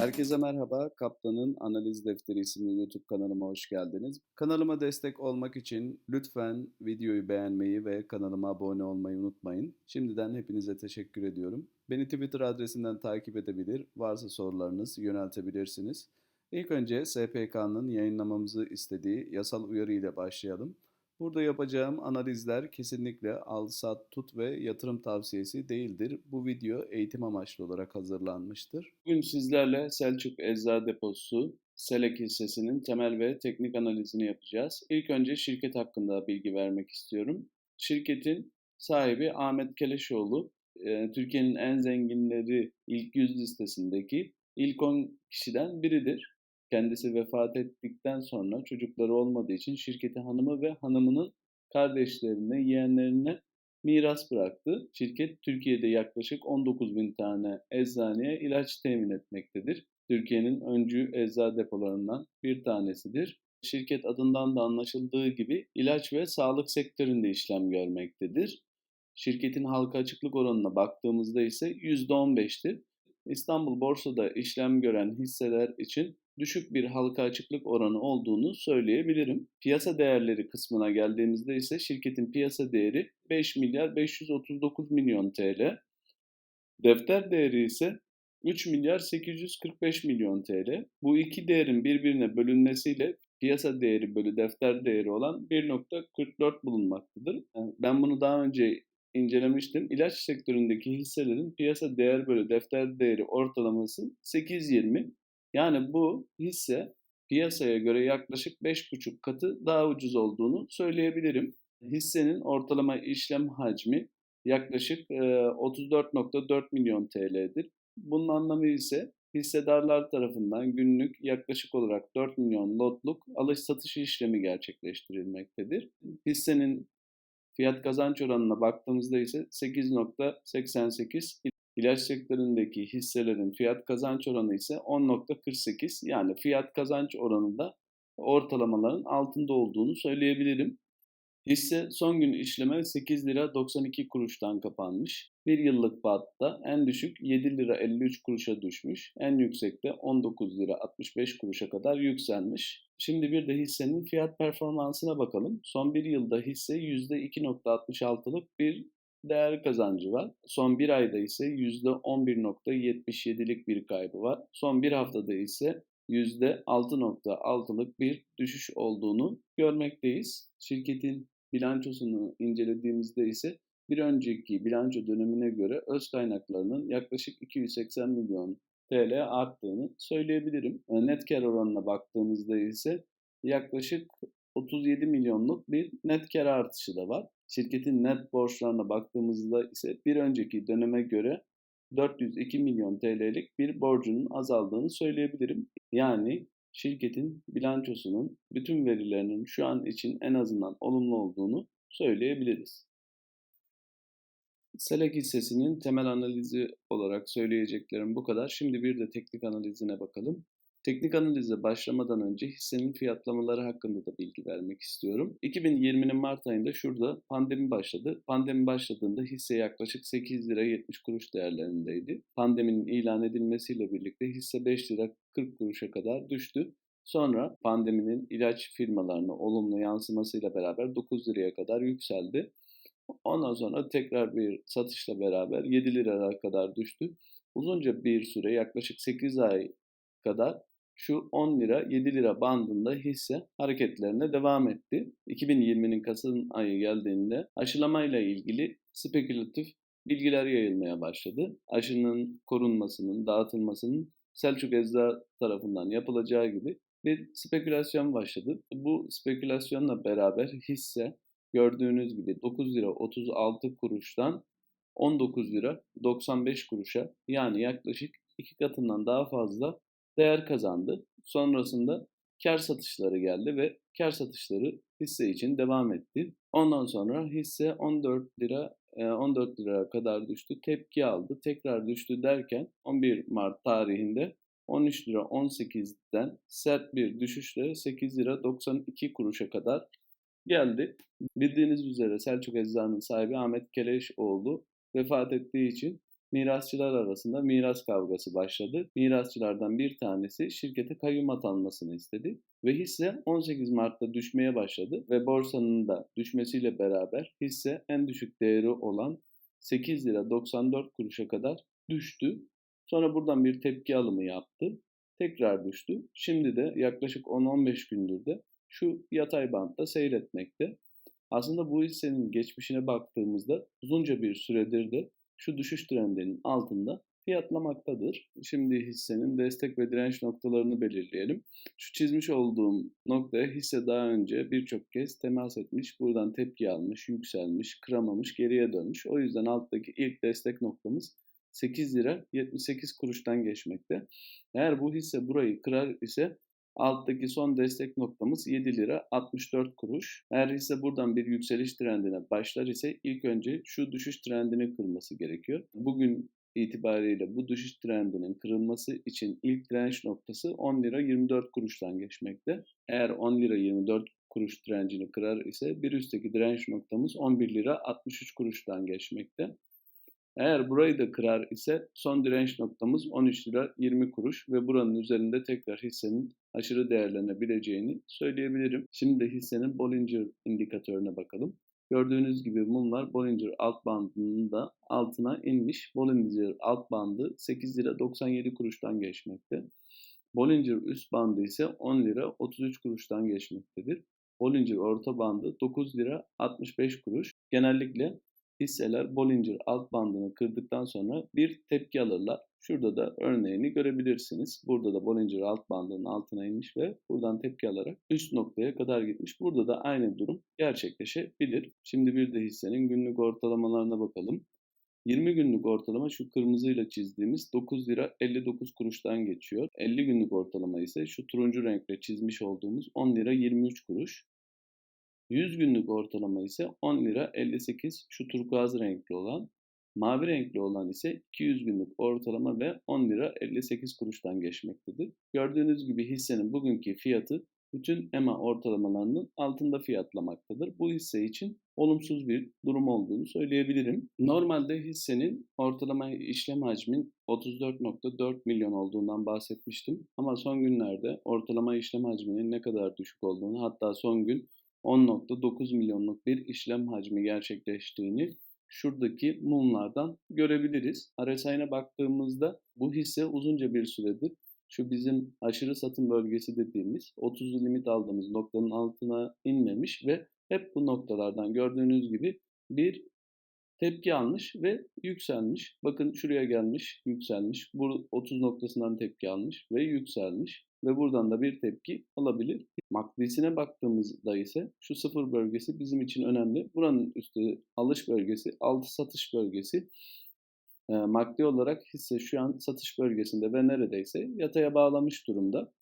Herkese merhaba. Kaptanın Analiz Defteri isimli YouTube kanalıma hoş geldiniz. Kanalıma destek olmak için lütfen videoyu beğenmeyi ve kanalıma abone olmayı unutmayın. Şimdiden hepinize teşekkür ediyorum. Beni Twitter adresinden takip edebilir, varsa sorularınız yöneltebilirsiniz. İlk önce SPK'nın yayınlamamızı istediği yasal uyarı ile başlayalım. Burada yapacağım analizler kesinlikle al, sat, tut ve yatırım tavsiyesi değildir. Bu video eğitim amaçlı olarak hazırlanmıştır. Bugün sizlerle Selçuk Eczacı Deposu Selek hissesinin temel ve teknik analizini yapacağız. İlk önce şirket hakkında bilgi vermek istiyorum. Şirketin sahibi Ahmet Keleşoğlu, e, Türkiye'nin en zenginleri ilk yüz listesindeki ilk 10 kişiden biridir. Kendisi vefat ettikten sonra çocukları olmadığı için şirketi hanımı ve hanımının kardeşlerine, yeğenlerine miras bıraktı. Şirket Türkiye'de yaklaşık 19 bin tane eczaneye ilaç temin etmektedir. Türkiye'nin öncü eczacı depolarından bir tanesidir. Şirket adından da anlaşıldığı gibi ilaç ve sağlık sektöründe işlem görmektedir. Şirketin halka açıklık oranına baktığımızda ise %15'tir. İstanbul borsada işlem gören hisseler için düşük bir halka açıklık oranı olduğunu söyleyebilirim. Piyasa değerleri kısmına geldiğimizde ise şirketin piyasa değeri 5 milyar 539 milyon TL. Defter değeri ise 3 milyar 845 milyon TL. Bu iki değerin birbirine bölünmesiyle piyasa değeri bölü defter değeri olan 1.44 bulunmaktadır. Ben bunu daha önce incelemiştim. İlaç sektöründeki hisselerin piyasa değer bölü defter değeri ortalaması 8.20. Yani bu hisse piyasaya göre yaklaşık 5,5 katı daha ucuz olduğunu söyleyebilirim. Hissenin ortalama işlem hacmi yaklaşık 34.4 milyon TL'dir. Bunun anlamı ise hissedarlar tarafından günlük yaklaşık olarak 4 milyon lotluk alış satış işlemi gerçekleştirilmektedir. Hissenin fiyat kazanç oranına baktığımızda ise 8.88 İlaç sektöründeki hisselerin fiyat kazanç oranı ise 10.48 yani fiyat kazanç oranında ortalamaların altında olduğunu söyleyebilirim. Hisse son gün işleme 8 lira 92 kuruştan kapanmış. Bir yıllık batta en düşük 7 lira 53 kuruşa düşmüş. En yüksekte 19 lira 65 kuruşa kadar yükselmiş. Şimdi bir de hissenin fiyat performansına bakalım. Son bir yılda hisse %2.66'lık bir değer kazancı var. Son bir ayda ise %11.77'lik bir kaybı var. Son bir haftada ise %6.6'lık bir düşüş olduğunu görmekteyiz. Şirketin bilançosunu incelediğimizde ise bir önceki bilanço dönemine göre öz kaynaklarının yaklaşık 280 milyon TL arttığını söyleyebilirim. Net kar oranına baktığımızda ise yaklaşık 37 milyonluk bir net kar artışı da var. Şirketin net borçlarına baktığımızda ise bir önceki döneme göre 402 milyon TL'lik bir borcunun azaldığını söyleyebilirim. Yani şirketin bilançosunun bütün verilerinin şu an için en azından olumlu olduğunu söyleyebiliriz. Selek hissesinin temel analizi olarak söyleyeceklerim bu kadar. Şimdi bir de teknik analizine bakalım. Teknik analize başlamadan önce hissenin fiyatlamaları hakkında da bilgi vermek istiyorum. 2020'nin Mart ayında şurada pandemi başladı. Pandemi başladığında hisse yaklaşık 8 lira 70 kuruş değerlerindeydi. Pandeminin ilan edilmesiyle birlikte hisse 5 lira 40 kuruşa kadar düştü. Sonra pandeminin ilaç firmalarına olumlu yansımasıyla beraber 9 liraya kadar yükseldi. Ondan sonra tekrar bir satışla beraber 7 liraya kadar düştü. Uzunca bir süre yaklaşık 8 ay kadar şu 10 lira 7 lira bandında hisse hareketlerine devam etti. 2020'nin Kasım ayı geldiğinde aşılamayla ilgili spekülatif bilgiler yayılmaya başladı. Aşının korunmasının, dağıtılmasının Selçuk Eczacı tarafından yapılacağı gibi bir spekülasyon başladı. Bu spekülasyonla beraber hisse gördüğünüz gibi 9 lira 36 kuruştan 19 lira 95 kuruşa yani yaklaşık iki katından daha fazla değer kazandı. Sonrasında kar satışları geldi ve kar satışları hisse için devam etti. Ondan sonra hisse 14 lira 14 e, lira kadar düştü. Tepki aldı. Tekrar düştü derken 11 Mart tarihinde 13 lira 18'den sert bir düşüşle 8 lira 92 kuruşa kadar geldi. Bildiğiniz üzere Selçuk Eczacı'nın sahibi Ahmet Keleşoğlu vefat ettiği için mirasçılar arasında miras kavgası başladı. Mirasçılardan bir tanesi şirkete kayyum atanmasını istedi ve hisse 18 Mart'ta düşmeye başladı ve borsanın da düşmesiyle beraber hisse en düşük değeri olan 8 lira 94 kuruşa kadar düştü. Sonra buradan bir tepki alımı yaptı. Tekrar düştü. Şimdi de yaklaşık 10-15 gündür de şu yatay bantta seyretmekte. Aslında bu hissenin geçmişine baktığımızda uzunca bir süredir de şu düşüş trendinin altında fiyatlamaktadır. Şimdi hissenin destek ve direnç noktalarını belirleyelim. Şu çizmiş olduğum noktaya hisse daha önce birçok kez temas etmiş, buradan tepki almış, yükselmiş, kıramamış, geriye dönmüş. O yüzden alttaki ilk destek noktamız 8 lira 78 kuruştan geçmekte. Eğer bu hisse burayı kırar ise alttaki son destek noktamız 7 lira 64 kuruş. Eğer hisse buradan bir yükseliş trendine başlar ise ilk önce şu düşüş trendini kırması gerekiyor. Bugün itibariyle bu düşüş trendinin kırılması için ilk direnç noktası 10 lira 24 kuruştan geçmekte. Eğer 10 lira 24 kuruş direncini kırar ise bir üstteki direnç noktamız 11 lira 63 kuruştan geçmekte. Eğer burayı da kırar ise son direnç noktamız 13 lira 20 kuruş ve buranın üzerinde tekrar hissenin aşırı değerlenebileceğini söyleyebilirim. Şimdi hissenin Bollinger indikatörüne bakalım. Gördüğünüz gibi mumlar Bollinger alt bandının da altına inmiş. Bollinger alt bandı 8 lira 97 kuruştan geçmekte. Bollinger üst bandı ise 10 lira 33 kuruştan geçmektedir. Bollinger orta bandı 9 lira 65 kuruş. Genellikle hisseler Bollinger alt bandını kırdıktan sonra bir tepki alırlar. Şurada da örneğini görebilirsiniz. Burada da Bollinger alt bandının altına inmiş ve buradan tepki alarak üst noktaya kadar gitmiş. Burada da aynı durum gerçekleşebilir. Şimdi bir de hissenin günlük ortalamalarına bakalım. 20 günlük ortalama şu kırmızıyla çizdiğimiz 9 lira 59 kuruştan geçiyor. 50 günlük ortalama ise şu turuncu renkle çizmiş olduğumuz 10 lira 23 kuruş. 100 günlük ortalama ise 10 lira 58 şu turkuaz renkli olan. Mavi renkli olan ise 200 günlük ortalama ve 10 lira 58 kuruştan geçmektedir. Gördüğünüz gibi hissenin bugünkü fiyatı bütün EMA ortalamalarının altında fiyatlamaktadır. Bu hisse için olumsuz bir durum olduğunu söyleyebilirim. Normalde hissenin ortalama işlem hacmin 34.4 milyon olduğundan bahsetmiştim. Ama son günlerde ortalama işlem hacminin ne kadar düşük olduğunu hatta son gün 10.9 milyonluk bir işlem hacmi gerçekleştiğini şuradaki mumlardan görebiliriz. RSI'ne baktığımızda bu hisse uzunca bir süredir şu bizim aşırı satım bölgesi dediğimiz 30 limit aldığımız noktanın altına inmemiş ve hep bu noktalardan gördüğünüz gibi bir tepki almış ve yükselmiş. Bakın şuraya gelmiş, yükselmiş. Bu 30 noktasından tepki almış ve yükselmiş ve buradan da bir tepki alabilir. Makdisine baktığımızda ise şu sıfır bölgesi bizim için önemli. Buranın üstü alış bölgesi, altı satış bölgesi. E, maddi olarak hisse şu an satış bölgesinde ve neredeyse yataya bağlamış durumda.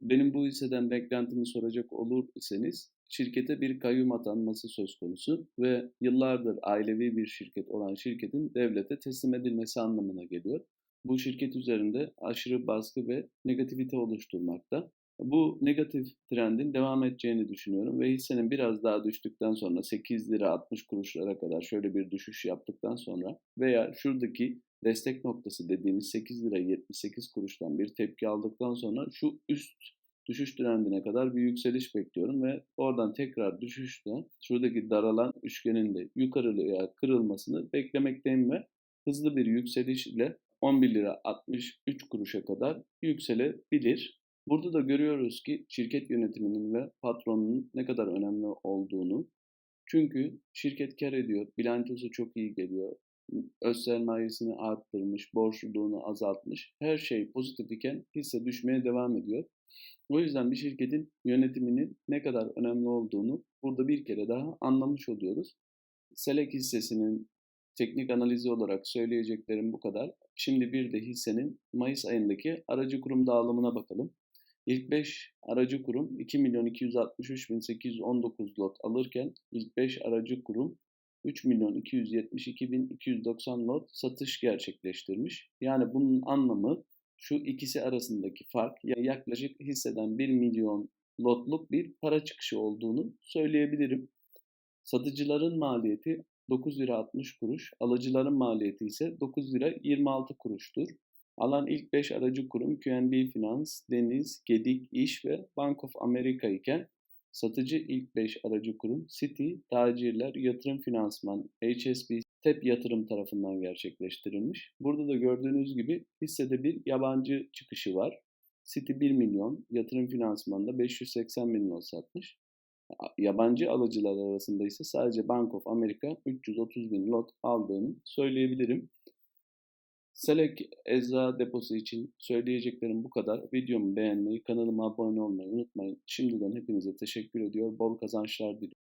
Benim bu hisseden beklentimi soracak olur iseniz şirkete bir kayyum atanması söz konusu ve yıllardır ailevi bir şirket olan şirketin devlete teslim edilmesi anlamına geliyor. Bu şirket üzerinde aşırı baskı ve negativite oluşturmakta. Bu negatif trendin devam edeceğini düşünüyorum ve hissenin biraz daha düştükten sonra 8 lira 60 kuruşlara kadar şöyle bir düşüş yaptıktan sonra veya şuradaki destek noktası dediğimiz 8 lira 78 kuruştan bir tepki aldıktan sonra şu üst düşüş trendine kadar bir yükseliş bekliyorum ve oradan tekrar düşüşte şuradaki daralan üçgenin de yukarıya kırılmasını beklemekteyim ve hızlı bir yükseliş ile 11 lira 63 kuruşa kadar yükselebilir. Burada da görüyoruz ki şirket yönetiminin ve patronunun ne kadar önemli olduğunu. Çünkü şirket kar ediyor, bilançosu çok iyi geliyor, öz sermayesini arttırmış, borçluluğunu azaltmış. Her şey pozitif iken hisse düşmeye devam ediyor. O yüzden bir şirketin yönetiminin ne kadar önemli olduğunu burada bir kere daha anlamış oluyoruz. Selek hissesinin teknik analizi olarak söyleyeceklerim bu kadar. Şimdi bir de hissenin Mayıs ayındaki aracı kurum dağılımına bakalım. İlk 5 aracı kurum 2 milyon 263 bin 819 lot alırken ilk 5 aracı kurum 3 milyon 272 bin 290 lot satış gerçekleştirmiş. Yani bunun anlamı şu ikisi arasındaki fark yaklaşık hisseden 1 milyon lotluk bir para çıkışı olduğunu söyleyebilirim. Satıcıların maliyeti 9 lira 60 kuruş. Alıcıların maliyeti ise 9 lira 26 kuruştur. Alan ilk 5 aracı kurum QNB Finans, Deniz, Gedik, İş ve Bank of America iken satıcı ilk 5 aracı kurum Citi, Tacirler, Yatırım Finansman, HSBC, TEP Yatırım tarafından gerçekleştirilmiş. Burada da gördüğünüz gibi hissede bir yabancı çıkışı var. Citi 1 milyon, Yatırım Finansman'da 580 bin not satmış. Yabancı alıcılar arasında ise sadece Bank of America 330 bin lot aldığını söyleyebilirim. Selek Ecza Deposu için söyleyeceklerim bu kadar. Videomu beğenmeyi, kanalıma abone olmayı unutmayın. Şimdiden hepinize teşekkür ediyor. Bol kazançlar diliyorum.